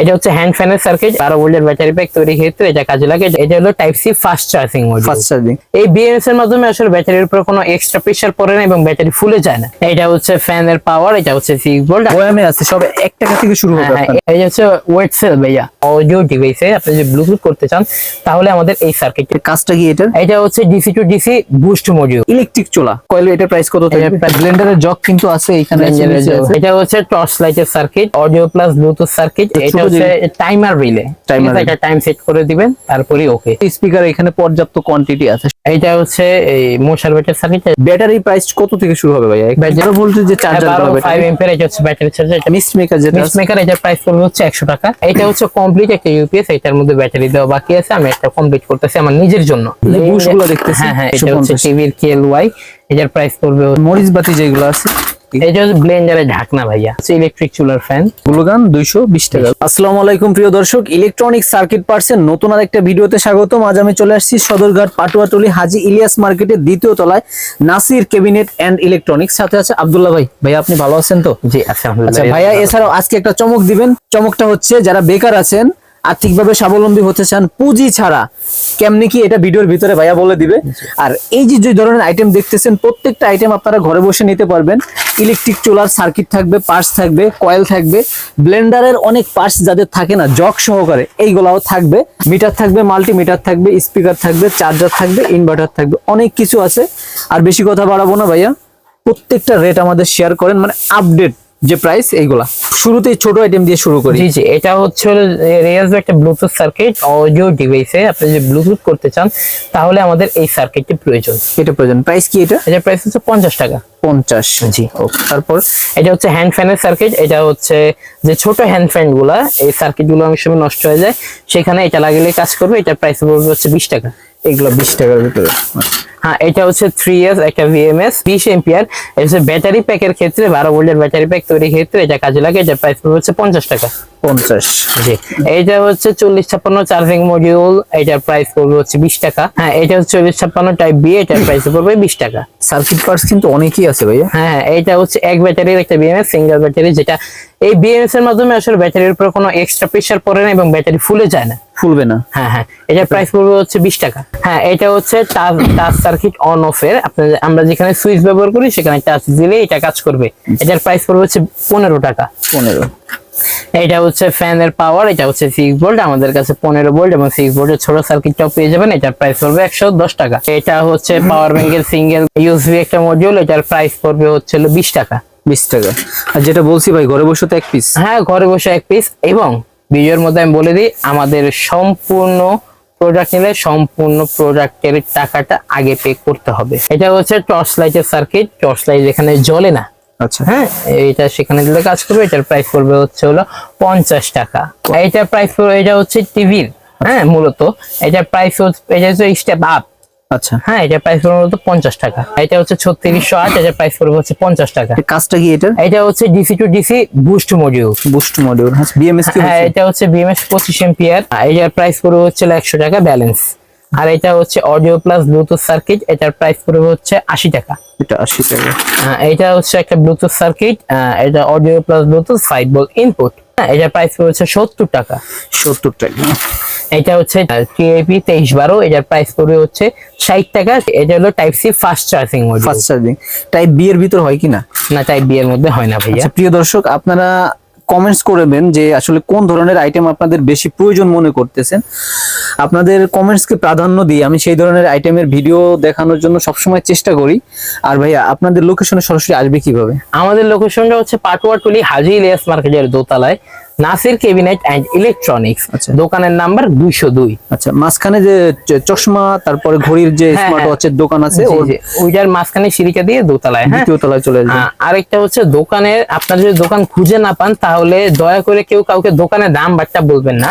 এটা হচ্ছে হ্যান্ড ফ্যানের সার্কিট বারো ভোল্টের ব্যাটারি প্যাক তৈরি ক্ষেত্রে এটা কাজে লাগে। এটা হলো type C fast charging module fast charging এই বিএমএস এর মাধ্যমে আসলে ব্যাটারির উপর কোনো এক্সট্রা প্রেসার পড়ে না এবং ব্যাটারি ফুলে যায় না। এটা হচ্ছে ফ্যানের পাওয়ার এটা হচ্ছে সিক্স ভোল্ট ওএমএ আছে সব এক টাকা থেকে শুরু হবে হ্যাঁ, এই যে হচ্ছে ওয়েট সেল ভাইয়া অডিও ডিভাইসে আপনি যদি ব্লুটুথ করতে চান তাহলে আমাদের এই সার্কিটের কাজটা কি এটার? এটা হচ্ছে DC to DC boost module electric Chola. Coil এটা প্রাইস কত থাকবে? ব্লেন্ডারের জগ কিন্তু আছে এখানে। এটা হচ্ছে টর্চ লাইটের circuit audio plus Bluetooth circuit ছোট এটা হচ্ছে timer relay Timer relay। Time set করে দিবেন তারপরেই ওকে স্পিকার এখানে পর্যাপ্ত কোয়ান্টিটি আছে। এটা হচ্ছে এই মশার ব্যাটারি সার্কিট ব্যাটারি প্রাইস কত থেকে শুরু হবে ভাইয়া? বারো ভোল্টের যে চার্জার বারো ফাইভ এম্পের এটা হচ্ছে ব্যাটারি চার্জার এটা মিস্ট মেকার যেটা মিক্স মেকার এটার প্রাইস পড়বে হচ্ছে একশো টাকা। এটা হচ্ছে কমপ্লিট একটা ইউপিএস এটার মধ্যে ব্যাটারি দেওয়া বাকি আছে আমি একটা কমপ্লিট করতেছি আমার নিজের জন্য। দেখতেছি, হ্যাঁ হ্যাঁ এটা হচ্ছে টিভির কেএল ওয়াই এটার প্রাইস পড়বে মরিচ বাতি যেগুলো আছে। এটা হচ্ছে ব্লেন্ডারের ঢাকনা ভাইয়া ইলেকট্রিক চুলার ফ্যান গুলোগান দুইশো বিশ টাকা। আসসালামু আলাইকুম প্রিয় দর্শক ইলেকট্রনিক সার্কিট পার্সের নতুন আর একটা ভিডিওতে স্বাগতম। আজ আমি চলে আসছি সদরঘাট পাটুয়াটলি হাজি ইলিয়াস মার্কেটের দ্বিতীয় তলায় নাসির কেবিনেট এন্ড ইলেকট্রনিক্স সাথে আছে আব্দুল্লাহ ভাই। ভাই আপনি ভালো আছেন তো? জি আচ্ছা ভাইয়া এছাড়াও আজকে একটা চমক দিবেন। চমকটা হচ্ছে যারা বেকার আছেন আর্থিকভাবে স্বাবলম্বী হতে চান পুঁজি ছাড়া, কেমনি কি এটা ভিডিওর ভিতরে ভাইয়া বলে দিবে। আর এই যে যে ধরনের আইটেম দেখতেছেন, প্রত্যেকটা আইটেম আপনারা ঘরে বসে নিতে পারবেন। ইলেকট্রিক চুলার সার্কিট থাকবে পার্টস থাকবে কয়েল থাকবে ব্লেন্ডারের অনেক পার্টস যাদের থাকে না জক সহকারে, এইগুলাও থাকবে। মিটার থাকবে মাল্টিমিটার থাকবে স্পিকার থাকবে চার্জার থাকবে ইনভার্টার থাকবে, অনেক কিছু আছে। আর বেশি কথা বাড়াবো না ভাইয়া, প্রত্যেকটা রেট আমাদের শেয়ার করেন মানে আপডেট যে প্রাইস এইগুলা। শুরুতেই ছোট আইটেম দিয়ে শুরু করি। জি জি এটা হচ্ছে রিয়াজ একটা ব্লুটুথ সার্কিট অডিও ডিভাইসে আপনি যদি ব্লুটুথ করতে চান তাহলে আমাদের এই সার্কিটটি প্রয়োজন। এটা প্রয়োজন। প্রাইস কি এটা? এটার প্রাইস হচ্ছে পঞ্চাশ টাকা। পঞ্চাশ। জি। ওকে তারপর? এটা হচ্ছে হ্যান্ড ফ্যানের সার্কিট এটা হচ্ছে যে ছোট হ্যান্ড ফ্যানগুলা এই সার্কিটগুলো অনেক সময় নষ্ট হয়ে যায় সেখানে এটা লাগিয়ে কাজ করবে এটা প্রাইস পড়বে হচ্ছে বিশ টাকা। এগুলো বিশ টাকার ভিতরে। হ্যাঁ এটা হচ্ছে থ্রি ইয়ার্স একটা ভিএমএস বিশ এম্পিয়ার এটা হচ্ছে ব্যাটারি প্যাকের ক্ষেত্রে বারো ভোল্টের ব্যাটারি প্যাক তৈরির ক্ষেত্রে এটা কাজে লাগে এটার প্রাইস হচ্ছে পঞ্চাশ টাকা। পঞ্চাশ। জি এইটা হচ্ছে চল্লিশ ছাপ্পান্ন চার্জিং মডিউল এটার প্রাইস পড়বে হচ্ছে বিশ টাকা। হ্যাঁ এটা হচ্ছে চল্লিশ ছাপ্পান্ন টাইপ বি এটার প্রাইস পড়বে বিশ টাকা। সার্কিট পার্টস কিন্তু অনেকই আছে ভাইয়া। হ্যাঁ এইটা হচ্ছে এক ব্যাটারির একটা বিএমএস সিঙ্গেল ব্যাটারি যেটা এই বিএমএস এর মাধ্যমে আসলে ব্যাটারির উপর কোনো এক্সট্রা প্রেসার পড়ে না এবং ব্যাটারি ফুলে যায় না। ফুলবে না। হ্যাঁ হ্যাঁ। এটার প্রাইস পড়বে হচ্ছে বিশ টাকা। হ্যাঁ এটা হচ্ছে touch touch circuit on off এর। আপনার আমরা যেখানে সুইচ ব্যবহার করি সেখানে টাচ দিলে এটা কাজ করবে। এটার প্রাইস পড়বে হচ্ছে পনেরো টাকা। পনেরো। এটা হচ্ছে ফ্যানের পাওয়ার এটা হচ্ছে সিক্স ভোল্ট আমাদের কাছে পনেরো ভোল্ট এবং সিক্স ভোল্টের ছোট সার্কিটটাও পেয়ে যাবেন। এটার প্রাইস পড়বে একশো দশ টাকা। এটা হচ্ছে পাওয়ার ব্যাংকের সিঙ্গেল ইউএসবি একটা মডিউল এটার প্রাইস পড়বে হচ্ছে বিশ টাকা। বিশ টাকা। আর যেটা বলছি ভাই ঘরে বসে তো এক পিস হ্যাঁ ঘরে বসে এক পিস এবং ভিডিওর মধ্যে আমি বলে দিই আমাদের সম্পূর্ণ প্রোডাক্ট নিলে সম্পূর্ণ প্রোডাক্টের টাকাটা আগে পে করতে হবে। এটা হচ্ছে টর্চ লাইটের সার্কিট টর্চ লাইট যেখানে জ্বলে না। আচ্ছা। হ্যাঁ এইটা সেখানে দিলে কাজ করবে এটার প্রাইস পড়বে হচ্ছে হলো পঞ্চাশ টাকা। এইটার প্রাইস পড়বে এটা হচ্ছে টিভির হ্যাঁ মূলত। এটার প্রাইস হচ্ছে এটা হচ্ছে স্টেপ আপ আচ্ছা। হ্যাঁ এটার প্রাইস পড়বে মূলত পঞ্চাশ টাকা। এটা হচ্ছে ছত্রিশশো আট এটার প্রাইস পড়বে হচ্ছে পঞ্চাশ টাকা। কাজটা কি এটা এটা হচ্ছে DC to DC boost module boost module হ্যাঁ বিএমএস হ্যাঁ এটা হচ্ছে বিএমএস পঁচিশ এম্পিয়ার এটার প্রাইস পড়বে হচ্ছে একশো টাকা ব্যালেন্স আর এটা হচ্ছে অডিও প্লাস ব্লুটুথ সার্কিট এটার প্রাইস পড়বে হচ্ছে আশি টাকা। এটা আশি টাকা। এটা হচ্ছে একটা ব্লুটুথ সার্কিট এটা audio plus Bluetooth five ball input এটার প্রাইস পড়েছে সত্তর টাকা। সত্তর টাকা। এটা হচ্ছে টিআইপি তেইশ বারো এটার প্রাইস পড়বে হচ্ছে ষাট টাকা এটা হলো type C fast charging module fast charging type B এর ভিতর হয় কি না? না টাইপ বি এর মধ্যে হয় না ভাইয়া। আচ্ছা প্রিয় দর্শক আপনারা কমেন্টস করবেন যে আসলে কোন ধরনের আইটেম আপনাদের বেশি প্রয়োজন মনে করতেছেন। আপনাদের কমেন্টসকে প্রাধান্য দিয়ে আমি সেই ধরনের আইটেমের ভিডিও দেখানোর জন্য সবসময় চেষ্টা করি। আর ভাইয়া আপনাদের লোকেশনে সরাসরি আসবে কীভাবে? আমাদের লোকেশনটা হচ্ছে পাটুয়াটুলি হাজি ইলিয়াস মার্কেটের দোতলায়। Nasir cabinet and electronics. আচ্ছা। দোকানের নাম্বার দুইশো দুই। আচ্ছা মাঝখানে যে চশমা তারপরে ঘড়ির যে হ্যাঁ, স্মার্ট হ্যাঁ। ওয়াচের দোকান আছে ওইটার মাঝখানে সিঁড়িটা দিয়ে দোতলায় হ্যাঁ। দ্বিতীয় তলায় চলে আসবে। আহ, আরেকটা হচ্ছে দোকানের আপনার যদি দোকান খুঁজে না পান তাহলে দয়া করে কেউ কাউকে দোকানের দাম নাম্বারটা বলবেন না।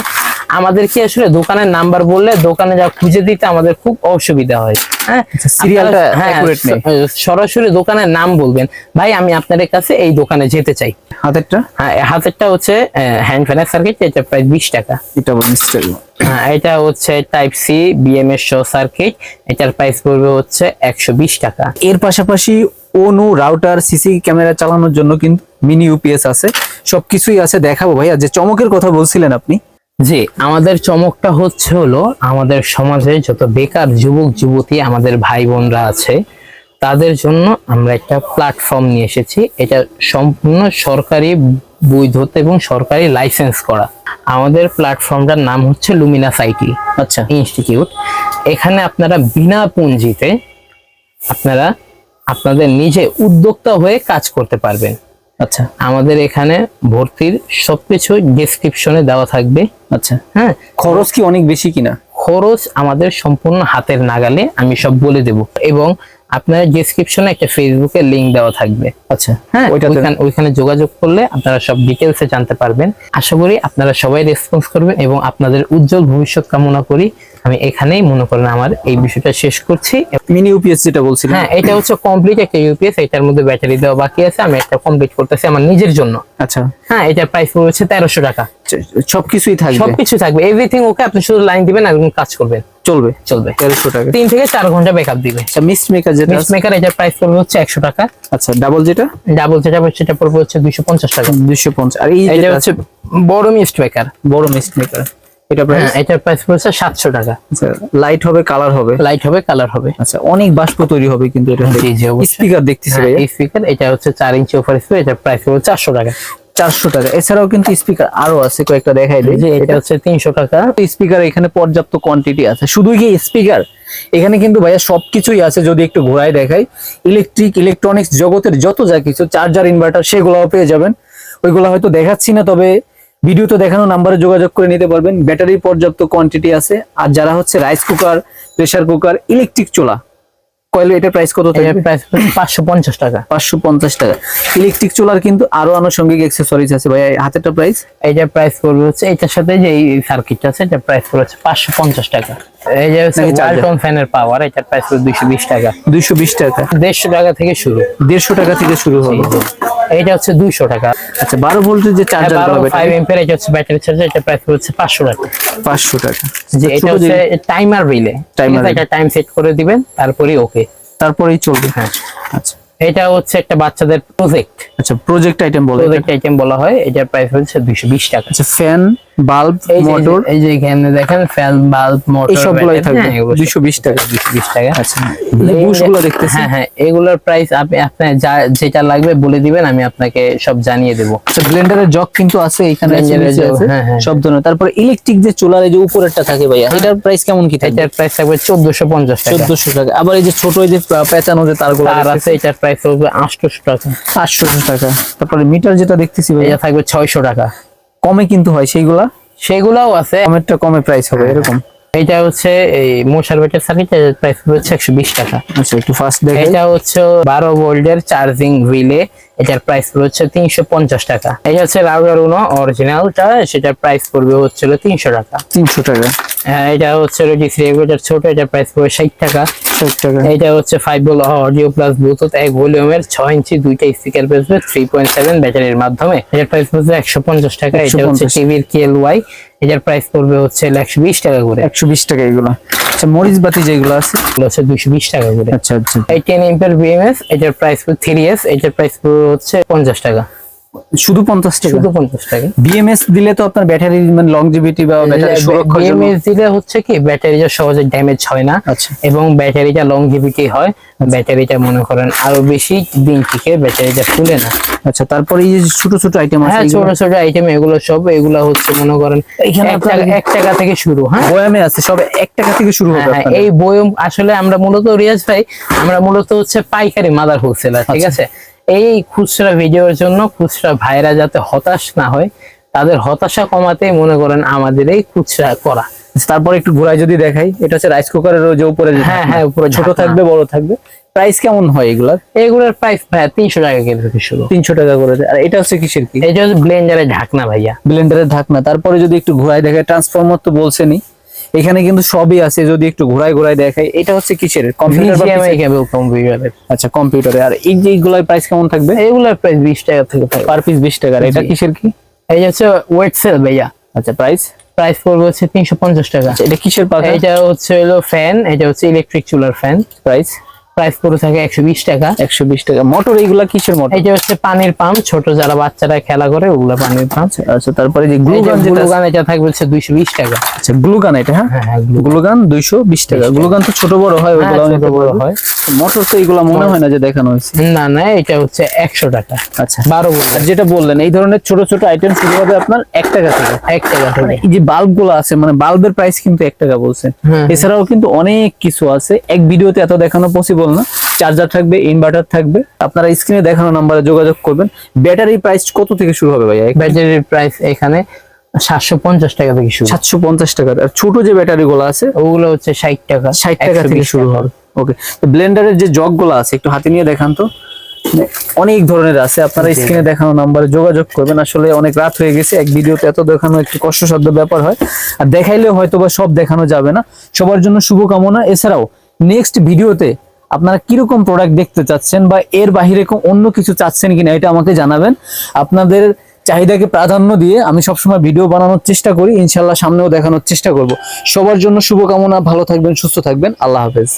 আমাদের কি আসলে দোকানের নাম্বার বললে দোকানে যা খুঁজে দিতে আমাদের খুব অসুবিধা হয় হ্যাঁ? সিরিয়ালটা হ্যাঁ সরাসরি দোকানের নাম বলবেন। ভাই আমি আপনাদের কাছে এই দোকানে যেতে চাই। হাতেরটা? হ্যাঁ হাতেরটা হচ্ছে হ্যান্ড ফ্যানের সার্কিট এটা প্রায় বিশ টাকা। এটা হ্যাঁ, এটা হচ্ছে type C BMS show circuit এটার প্রাইস পড়বে হচ্ছে একশো বিশ টাকা। এর পাশাপাশি অনু রাউটার সিসি ক্যামেরা চালানোর জন্য কিন্তু মিনি ইউপিএস আছে। সবকিছুই আছে দেখাবো ভাইয়া। যে চমকের কথা বলছিলেন আপনি জি আমাদের চমকটা হচ্ছে হলো আমাদের সমাজে যত বেকার যুবক যুবতী আমাদের ভাই বোনরা আছে তাদের জন্য আমরা একটা প্ল্যাটফর্ম নিয়ে এসেছি। এটা সম্পূর্ণ সরকারি বৈধতা এবং সরকারি লাইসেন্স করা। আমাদের প্ল্যাটফর্মটার নাম হচ্ছে লুমিনাস আইটি আচ্ছা। ইনস্টিটিউট এখানে আপনারা বিনা পুঁজিতে আপনারা আপনাদের নিজে উদ্যোক্তা হয়ে কাজ করতে পারবেন। আচ্ছা। আমাদের এখানে ভর্তির সবকিছু ডেসক্রিপশনে দেওয়া থাকবে। আচ্ছা। হ্যাঁ? খরচ কি অনেক বেশি কিনা? খরচ আমাদের সম্পূর্ণ হাতের নাগালে আমি সব বলে দেব। এবং আপনার ডেসক্রিপশনে একটা ফেসবুকের লিংক দেওয়া থাকবে। আচ্ছা। হ্যাঁ? ওইখানে যোগাযোগ করলে আপনারা সব ডিটেলসে জানতে পারবেন। আশা করি আপনারা সবাই রেসপন্স করবেন এবং আপনাদের উজ্জ্বল ভবিষ্যৎ কামনা করি। আমি এখানেই মনে করেন আমার এই বিষয়টা শেষ করছি। মিনি ইউপিএস যেটা বলছিলেন? হ্যাঁ এটা হচ্ছে কমপ্লিট একটা ইউপিএস এটার মধ্যে ব্যাটারি দেওয়া বাকি আছে আমি একটা কমপ্লিট করতেছি আমার নিজের জন্য। আচ্ছা। হ্যাঁ এটার প্রাইস হচ্ছে তেরোশো টাকা। সবকিছুই থাকবে? সবকিছু থাকবে। এভরিথিং ওকে আপনি শুধু লাইন দিবেন আর কাজ করবেন চলবে? চলবে। তেরোশো টাকা। তিন থেকে চার ঘণ্টা ব্যাকআপ দিবে। আচ্ছা মিস্ট মেকার যেটা মিক্স মেকার এটার প্রাইস পড়বে হচ্ছে একশো টাকা। আচ্ছা ডাবল যেটা? ডাবল যেটা সেটা পড়বে হচ্ছে দুইশো পঞ্চাশ টাকা। দুইশো পঞ্চাশ। আর এই এটা যেটা হচ্ছে বড় মিস্ট মেকার বড় মিস্ট মেকার এটা প্রাইস হ্যাঁ এটার প্রাইস পড়ছে সাতশো টাকা। আচ্ছা লাইট হবে কালার হবে? লাইট হবে কালার হবে। আচ্ছা অনেক বাষ্প তৈরি হবে কিন্তু এটা জি জি স্পিকার দেখতেছি হ্যাঁ, এই স্পিকার এটা হচ্ছে চার ইঞ্চি ওভার স্পিকার এটার প্রাইস পড়বে চারশো টাকা। চারশো টাকা। এছাড়াও কিন্তু স্পিকার আরও আছে কয়েকটা দেখাই দিই। যে এটা হচ্ছে তিনশো টাকা। স্পিকার এখানে পর্যাপ্ত কোয়ান্টিটি আছে। শুধু কি স্পিকার এখানে কিন্তু ভাইয়া সবকিছুই আছে যদি একটু ঘোরায় দেখাই। ইলেকট্রিক ইলেকট্রনিক্স জগতের যত যা কিছু চার্জার ইনভার্টার সেগুলোও পেয়ে যাবেন। ওইগুলো হয়তো দেখাচ্ছি না তবে ভিডিওতে দেখানো নাম্বারে যোগাযোগ করে নিতে পারবেন। ব্যাটারি পর্যাপ্ত কোয়ান্টিটি আছে। আর যারা হচ্ছে rice cooker pressure cooker electric চোলা কয়লো এটা প্রাইস কত থাকবে? প্রাইস পাঁচশো পঞ্চাশ টাকা। পাঁচশো পঞ্চাশ টাকা। ইলেকট্রিক চুলার কিন্তু আরও আনুষঙ্গিক এক্সেসরিজ আছে। ভাইয়া হাতেরটা প্রাইস এইটার প্রাইস পড়বে হচ্ছে এটার সাথে যে এই সার্কিটটা আছে এটার প্রাইস পড়বে হচ্ছে পাঁচশো পঞ্চাশ টাকা। এই যে হচ্ছে ওয়ালটন ফ্যানের পাওয়ার এটার প্রাইস পড়বে দুইশো বিশ টাকা। দুইশো বিশ টাকা। দেড়শো টাকা থেকে শুরু। দেড়শো টাকা থেকে শুরু হবে। এইটা হচ্ছে দুইশো টাকা। আচ্ছা বারো ভোল্টের যে চার্জার বারো ফাইভ এম্পের এটা হচ্ছে ব্যাটারি চার্জার এটা প্রাইস হচ্ছে পাঁচশো টাকা। পাঁচশো টাকা। যে এটা হচ্ছে টাইমার রিলে টাইমার এটা টাইম সেট করে দিবেন তারপরেই ওকে তারপরেই চলবে। হ্যাঁ। আচ্ছা। এটা হচ্ছে একটা বাচ্চাদের প্রজেক্ট আচ্ছা প্রজেক্ট আইটেম বলে প্রজেক্ট আইটেম বলা হয় এটার প্রাইস হচ্ছে দুইশো বিশ টাকা। আচ্ছা ফ্যান বাল্ব মোটর এই যে এখানে দেখেন ফ্যান বাল্ব মোটর এই থাকবে। দুইশো বিশ টাকা। দুইশো বিশ টাকা। আচ্ছা বুশগুলো দেখতেছি। হ্যাঁ হ্যাঁ এগুলোর প্রাইস আপনি আপনার যা যেটা লাগবে বলে দিবেন আমি আপনাকে সব জানিয়ে দেবো। আচ্ছা ব্লেন্ডারের জগ কিন্তু আছে এখানে আছে, হ্যাঁ, হ্যাঁ। সব ধরনের। তারপর ইলেকট্রিক যে চুলার এই যে উপরেরটা থাকে ভাইয়া এটার প্রাইস কেমন কি থাকে এটার প্রাইস থাকবে চোদ্দশো পঞ্চাশ টাকা। চোদ্দশো টাকা। আবার এই যে ছোট এই যে পেঁচানো যে তারগুলো তার আছে এটার প্রাইস হবে আটশোশো টাকা। পাঁচশো টাকা। তারপরে মিটার যেটা দেখতেছি ভাইয়া থাকবে ছয়শো টাকা। কমে কিন্তু হয় সেইগুলা? সেগুলাও আছে। কমেরটা কমে প্রাইস হবে হ্যাঁ, এরকম? এটা হচ্ছে এই মশার বেটের সার্কিট প্রাইস হচ্ছে একশো বিশ টাকা। আচ্ছা একটু ফার্স্ট দেখে এটা হচ্ছে বারো ভোল্টের চার্জিং রিলে এটার প্রাইস হচ্ছে তিনশো পঞ্চাশ টাকা। এটা হচ্ছে রাউটার উনো অরিজিনালটা সেটার প্রাইস পড়বে হচ্ছিল তিনশো টাকা। তিনশো টাকা। এটা হচ্ছে ডিসি রেগুলেটর ছোট এটার প্রাইস পড়বে ষাট টাকা। টাকা। এটা হচ্ছে five ball audio plus Bluetooth এক ভলিউমের ছয় ইঞ্চি দুইটা স্পিকার পেয়েছে থ্রি পয়েন্ট সেভেন ব্যাটারির মাধ্যমে। এটার প্রাইস পড়বে একশো পঞ্চাশ টাকা এটা হচ্ছে 150 টিভির কেএল ওয়াই এটার প্রাইস পড়বে হচ্ছে একশো বিশ টাকা করে। একশো বিশ টাকা এগুলো। আচ্ছা মরিচ বাতি যেগুলো আছে? এগুলো হচ্ছে দুশো বিশ টাকা করে। আচ্ছা আচ্ছা। এই টেন এম্পের বিএমএস এটার প্রাইস থ্রি এস এটার প্রাইস পড়বে হচ্ছে পঞ্চাশ টাকা। শুধু পঞ্চাশ টাকা? শুধু পঞ্চাশ টাকা। বিএমএস দিলে তো আপনার ব্যাটারি মানে লংজিভিটি বা ব্যাটারি সুরক্ষার জন্য বিএমএস দিলে হচ্ছে কি ব্যাটারিটা সহজে ড্যামেজ হয় না। আচ্ছা। এবং ব্যাটারিটা লংজিভিটি হয় ব্যাটারিটা মনে করেন আরও বেশি দিন টিকে ব্যাটারিটা ফুলে না। আচ্ছা তারপরে এই যে ছোট ছোট আইটেম আছে হ্যাঁ ছোট ছোট আইটেম এগুলো সব এগুলো হচ্ছে মনে করেন এক টাকা- থেকে শুরু হ্যাঁ। বয়ামে আছে সব এক টাকা থেকে শুরু হবে হ্যাঁ, হ্যাঁ, এই বয়ম আসলে আমরা মূলত রিয়াজ ভাই আমরা মূলত হচ্ছে পাইকারি মাদার হোলসেলার ঠিক আচ্ছা। আছে? এই খুচরা ভিডিওর জন্য খুচরা ভাইরা যাতে হতাশ না হয় তাদের হতাশা কমাতে মনে করেন আমাদের এই খুচরা করা। তারপর একটু ঘোরায় যদি দেখাই এটা হচ্ছে রাইস কুকারের যে উপরে হ্যাঁ, হ্যাঁ, উপরে ছোট থাকবে বড় থাকবে। প্রাইস কেমন হয় এগুলার? এগুলোর প্রাইস ভাই তিনশো টাকা থেকে শুরু। তিনশো টাকা করে। আর এটা হচ্ছে কিসের কি? এটা হচ্ছে ব্লেন্ডারের ঢাকনা ভাইয়া। ব্লেন্ডারের ঢাকনা। তারপরে যদি একটু ঘোরায় দেখায় ট্রান্সফরমার তো বলছেনই। এখানে কিন্তু সবই আছে যদি একটু ঘোরায় ঘোরায় দেখাই এটা হচ্ছে কিসের? কম্পিউটার আচ্ছা কম্পিউটারে আর এই যে এইগুলোর প্রাইস কেমন থাকবে? এগুলোর প্রাইস বিশ টাকা থেকে পার পিস বিশ টাকা এটা কিসের কি? এই হচ্ছে ওয়েট সেল ভাইয়া। আচ্ছা প্রাইস প্রাইস পড়বে হচ্ছে তিনশো পঞ্চাশ টাকা। এটা কিসের পাখা? এটা হচ্ছে হলো ফ্যান এটা হচ্ছে ইলেকট্রিক চুলার ফ্যান প্রাইস প্রাইস পড়ে থাকে একশো বিশ টাকা। একশো বিশ টাকা। মোটর এইগুলা কিসের মোটর? এটা হচ্ছে পানির পাম্প ছোট যারা বাচ্চারা খেলা করে ওগুলা পানির পাম্প। আচ্ছা তারপরে যে গ্লুগান গ্লুগান এটা থাকবে হচ্ছে দুইশো বিশ টাকা। আচ্ছা গ্লুগান এটা হ্যাঁ? হ্যাঁ হ্যাঁ গ্লুগান দুইশো বিশ টাকা। গ্লুগান তো ছোট বড় হয় ওইগুলো হ্যাঁ, ছোট বড় হয়। মোটর তো এগুলো মনে হয় না যে দেখানো হয়েছে। না না এটা হচ্ছে একশো টাকা। আচ্ছা। বারো আর যেটা বললেন এই ধরনের ছোট ছোট আইটেম শুরু হবে আপনার এক টাকা থেকে। এক টাকা থেকে। এই যে বাল্বগুলো আছে মানে বাল্বের প্রাইস কিন্তু এক টাকা বলছে। এছাড়াও কিন্তু অনেক কিছু আছে। এক ভিডিওতে এত দেখানো পসিবল না চার্জার থাকবে ইনভার্টার থাকবে। আপনারা স্ক্রিনে দেখানো নাম্বারে যোগাযোগ করবেন। ব্যাটারি প্রাইস কত থেকে শুরু হবে ভাইয়া? ব্যাটারির প্রাইস এখানে সাতশো পঞ্চাশ টাকা থেকে শুরু। সাতশো পঞ্চাশ টাকা। আর ছোট যে ব্যাটারি গুলো আছে ওগুলো হচ্ছে ষাট টাকা ষাট টাকা থেকে শুরু। হবে। ওকে ব্লেন্ডারের যে জগগুলো আছে একটু হাতে নিয়ে দেখান তো। মানে অনেক ধরনের আছে। আপনারা স্ক্রিনে দেখানো নাম্বারে যোগাযোগ করবেন। আসলে অনেক রাত হয়ে গেছে এক ভিডিওতে এত দেখানো একটু কষ্টসাধ্য ব্যাপার হয়। আর দেখাইলেও হয়তো বা সব দেখানো যাবে না। সবার জন্য শুভকামনা। এছাড়াও নেক্সট ভিডিওতে আপনারা কীরকম প্রোডাক্ট দেখতে চাচ্ছেন বা এর বাহিরে অন্য কিছু চাচ্ছেন কিনা এটা আমাকে জানাবেন। আপনাদের চাহিদাকে প্রাধান্য দিয়ে আমি সবসময় ভিডিও বানানোর চেষ্টা করি। ইনশাল্লাহ সামনেও দেখানোর চেষ্টা করব। সবার জন্য শুভকামনা, ভালো থাকবেন, সুস্থ থাকবেন। আল্লাহ হাফেজ।